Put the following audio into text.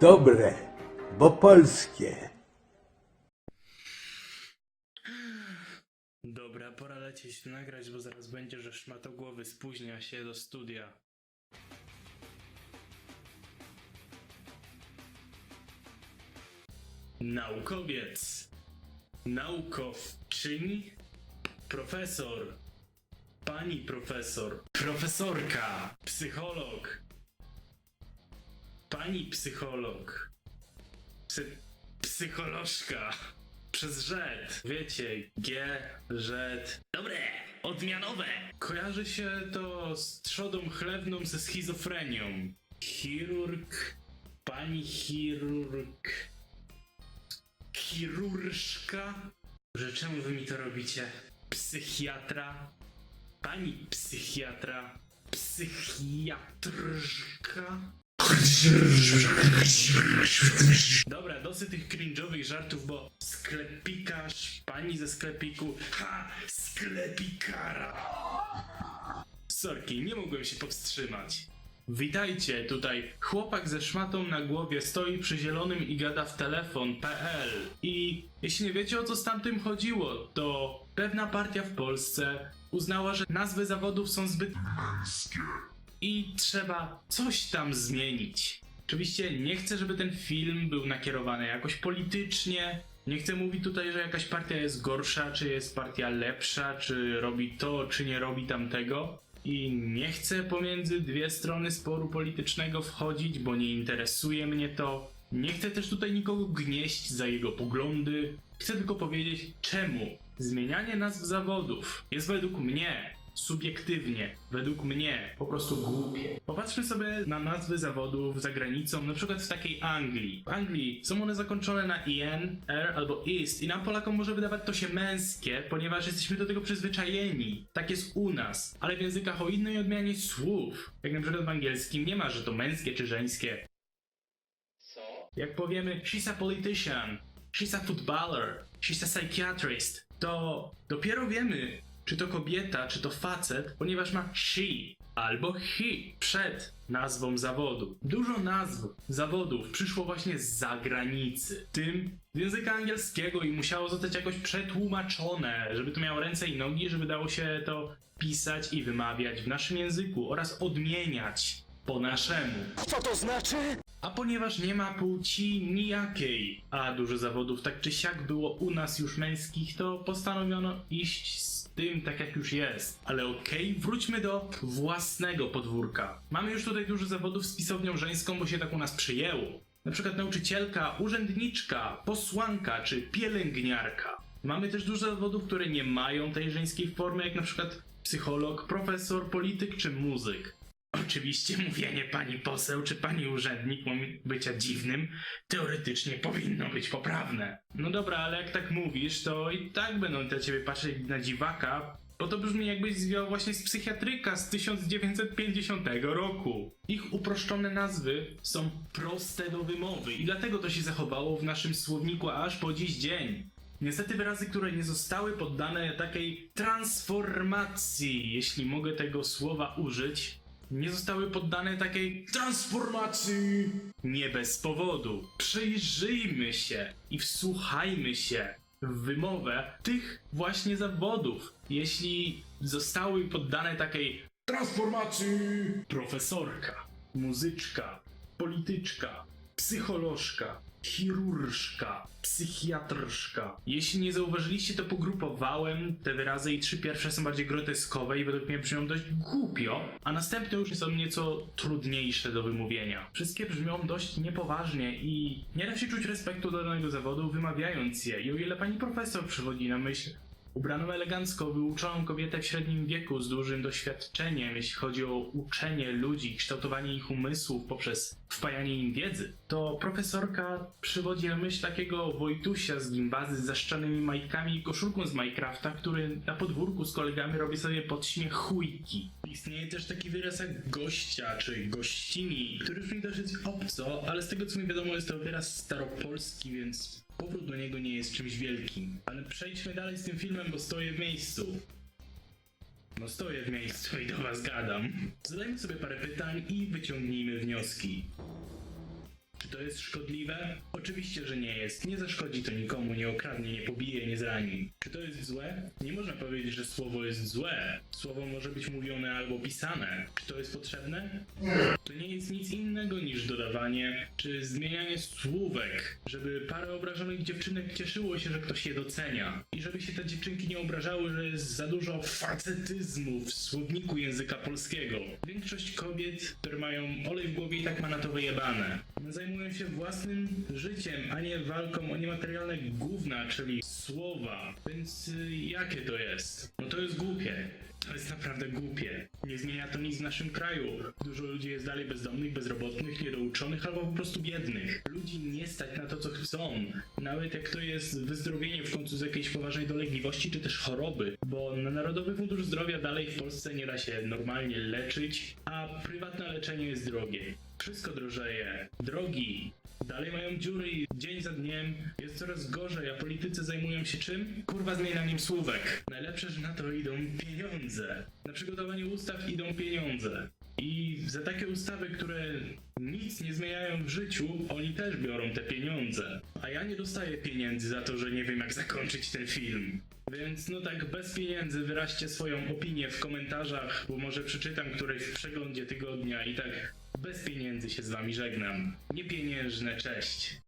Dobre, bo polskie. Dobra, pora lecieć nagrać, bo zaraz będzie, że szmatogłowy spóźnia się do studia. Naukowiec, naukowczyni, profesor, pani profesor, profesorka, psycholog, pani psycholog, psy, psycholożka. Przez rzet. Wiecie, G, rzet. Dobre, odmianowe. Kojarzy się to z trzodą chlewną ze schizofrenią. Chirurg, pani chirurg, chirurżka. Że czemu wy mi to robicie? Psychiatra, pani psychiatra, psychiatrżka. Dobra, dosyć tych cringe'owych żartów, bo sklepikarz, pani ze sklepiku, ha, sklepikara. Sorki, nie mogłem się powstrzymać. Witajcie, tutaj chłopak ze szmatą na głowie stoi przy zielonym i gada w telefon.pl i jeśli nie wiecie o co z tamtym chodziło, to pewna partia w Polsce uznała, że nazwy zawodów są zbyt i trzeba coś tam zmienić. Oczywiście nie chcę, żeby ten film był nakierowany jakoś politycznie. Nie chcę mówić tutaj, że jakaś partia jest gorsza, czy jest partia lepsza, czy robi to, czy nie robi tamtego. I nie chcę pomiędzy dwie strony sporu politycznego wchodzić, bo nie interesuje mnie to. Nie chcę też tutaj nikogo gnieść za jego poglądy. Chcę tylko powiedzieć, czemu zmienianie nazw zawodów jest według mnie subiektywnie, według mnie, po prostu głupie. Popatrzmy sobie na nazwy zawodów za granicą, na przykład w takiej Anglii. W Anglii są one zakończone na IN, R albo IST i nam Polakom może wydawać to się męskie, ponieważ jesteśmy do tego przyzwyczajeni. Tak jest u nas, ale w językach o innej odmianie słów, jak na przykład w angielskim nie ma, że to męskie czy żeńskie. Jak powiemy she's a politician, she's a footballer, she's a psychiatrist, to dopiero wiemy, czy to kobieta, czy to facet, ponieważ ma she albo he przed nazwą zawodu. Dużo nazw zawodów przyszło właśnie z zagranicy, tym z języka angielskiego i musiało zostać jakoś przetłumaczone, żeby to miało ręce i nogi, żeby dało się to pisać i wymawiać w naszym języku oraz odmieniać po naszemu. Co to znaczy? A ponieważ nie ma płci nijakiej, a dużo zawodów tak czy siak było u nas już męskich, to postanowiono iść z tym tak jak już jest. Ale okej, wróćmy do własnego podwórka. Mamy już tutaj dużo zawodów z pisownią żeńską, bo się tak u nas przyjęło. Na przykład nauczycielka, urzędniczka, posłanka czy pielęgniarka. Mamy też dużo zawodów, które nie mają tej żeńskiej formy, jak na przykład psycholog, profesor, polityk czy muzyk. Oczywiście mówienie pani poseł czy pani urzędnik, pomimo bycia dziwnym, teoretycznie powinno być poprawne. No dobra, ale jak tak mówisz, to i tak będą na ciebie patrzeć na dziwaka, bo to brzmi jakbyś zwiał właśnie z psychiatryka z 1950 roku. Ich uproszczone nazwy są proste do wymowy i dlatego to się zachowało w naszym słowniku aż po dziś dzień. Niestety wyrazy, które nie zostały poddane takiej transformacji, jeśli mogę tego słowa użyć, nie zostały poddane takiej transformacji. Nie bez powodu. Przyjrzyjmy się i wsłuchajmy się w wymowę tych właśnie zawodów. Jeśli zostały poddane takiej transformacji, profesorka, muzyczka, polityczka, psycholożka, chirurżka, psychiatrszka. Jeśli nie zauważyliście, to pogrupowałem te wyrazy i trzy pierwsze są bardziej groteskowe i według mnie brzmią dość głupio, a następne już są nieco trudniejsze do wymówienia. Wszystkie brzmią dość niepoważnie i nie da się czuć respektu do danego zawodu wymawiając je. I o ile pani profesor przywodzi na myśl Ubraną elegancko, wyuczoną kobietę w średnim wieku z dużym doświadczeniem, jeśli chodzi o uczenie ludzi, kształtowanie ich umysłów poprzez wpajanie im wiedzy, to profesorka przywodzi na myśl takiego Wojtusia z gimbazy z zaszczanymi majtkami i koszulką z Minecrafta, który na podwórku z kolegami robi sobie podśmiech chujki. Istnieje też taki wyraz jak gościa, czy gościni, który brzmi dosyć obco, ale z tego co mi wiadomo jest to wyraz staropolski, więc powrót do niego nie jest czymś wielkim. Ale przejdźmy dalej z tym filmem, bo stoję w miejscu. No stoję w miejscu i do was gadam. Zadajmy sobie parę pytań i wyciągnijmy wnioski. Czy to jest szkodliwe? Oczywiście, że nie jest. Nie zaszkodzi to nikomu, nie okradnie, nie pobije, nie zrani. Czy to jest złe? Nie można powiedzieć, że słowo jest złe. Słowo może być mówione albo pisane. Czy to jest potrzebne? To nie jest nic innego niż dodawanie czy zmienianie słówek, żeby parę obrażonych dziewczynek cieszyło się, że ktoś je docenia. I żeby się te dziewczynki nie obrażały, że jest za dużo facetyzmu w słowniku języka polskiego. Większość kobiet, które mają olej w głowie i tak ma na to wyjebane. Zajmują się własnym życiem, a nie walką o niematerialne gówna, czyli słowa. Więc y, jakie to jest? No to jest głupie. To jest naprawdę głupie. Nie zmienia to nic w naszym kraju. Dużo ludzi jest dalej bezdomnych, bezrobotnych, niedouczonych albo po prostu biednych. Ludzi nie stać na to, co chcą. Nawet jak to jest wyzdrowienie w końcu z jakiejś poważnej dolegliwości czy też choroby. Bo na Narodowy Fundusz Zdrowia dalej w Polsce nie da się normalnie leczyć, a prywatne leczenie jest drogie. Wszystko drożeje. Drogi. Dalej mają dziury i dzień za dniem jest coraz gorzej, a politycy zajmują się czym? Kurwa zmienianiem słówek. Najlepsze, że na to idą pieniądze. Na przygotowanie ustaw idą pieniądze. I za takie ustawy, które nic nie zmieniają w życiu, oni też biorą te pieniądze. A ja nie dostaję pieniędzy za to, że nie wiem jak zakończyć ten film. Więc no tak bez pieniędzy wyraźcie swoją opinię w komentarzach, bo może przeczytam którejś w przeglądzie tygodnia i tak bez pieniędzy się z wami żegnam. Niepieniężne cześć.